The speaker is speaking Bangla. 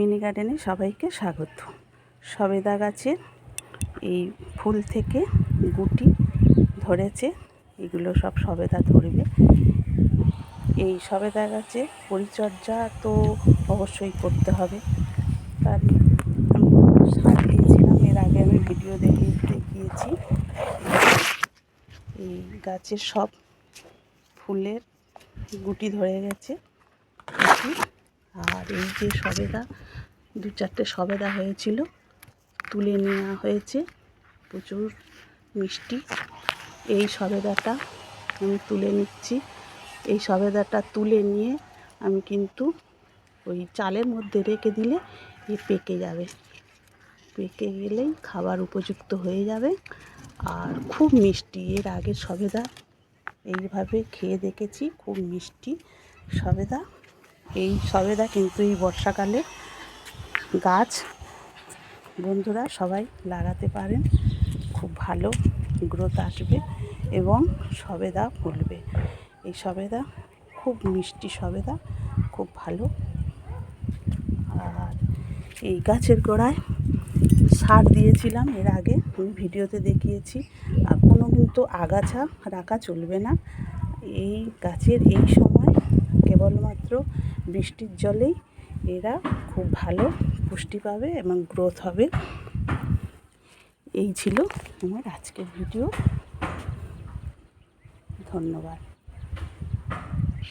মিনি গার্ডেনে সবাইকে স্বাগত। সবেদা গাছের এই ফুল থেকে গুটি ধরেছে, এগুলো সব সবেদা ধরবে। এই সবেদা গাছে পরিচর্যা তো অবশ্যই করতে হবে। তার সার দিয়েছিলাম, এর আগে আমি ভিডিও দেখে দেখিয়েছি। এই গাছের সব ফুলের গুটি ধরে গেছে। আর এই যে সবেদা, দু চারটে সবেদা হয়েছিল, তুলে নেওয়া হয়েছে, প্রচুর মিষ্টি। এই সবেদাটা আমি তুলে নিচ্ছি। এই সবেদাটা তুলে নিয়ে আমি কিন্তু ওই চালের মধ্যে রেখে দিলে এ পেকে যাবে। পেকে গেলেই খাবার উপযুক্ত হয়ে যাবে। আর খুব মিষ্টি, এর আগের সবেদা, এইভাবে খেয়ে দেখেছি, খুব মিষ্টি সবেদা। এই সবেদা কিন্তু এই বর্ষাকালে গাছ বন্ধুরা সবাই লাগাতে পারেন। খুব ভালো গ্রোথ আসবে এবং সবেদা ফুলবে। এই সবেদা খুব মিষ্টি সবেদা, খুব ভালো। আর এই গাছের গোড়ায় সার দিয়েছিলাম এর আগে, আমি ভিডিওতে দেখিয়েছি। আর কোনো কিন্তু আগাছা রাখা চলবে না। এই গাছের এই সময় কেবলমাত্র বৃষ্টির জলেই এরা খুব ভালো পুষ্টি পাবে এবং গ্রোথ হবে। এই ছিল আমার আজকের ভিডিও ধন্যবাদ।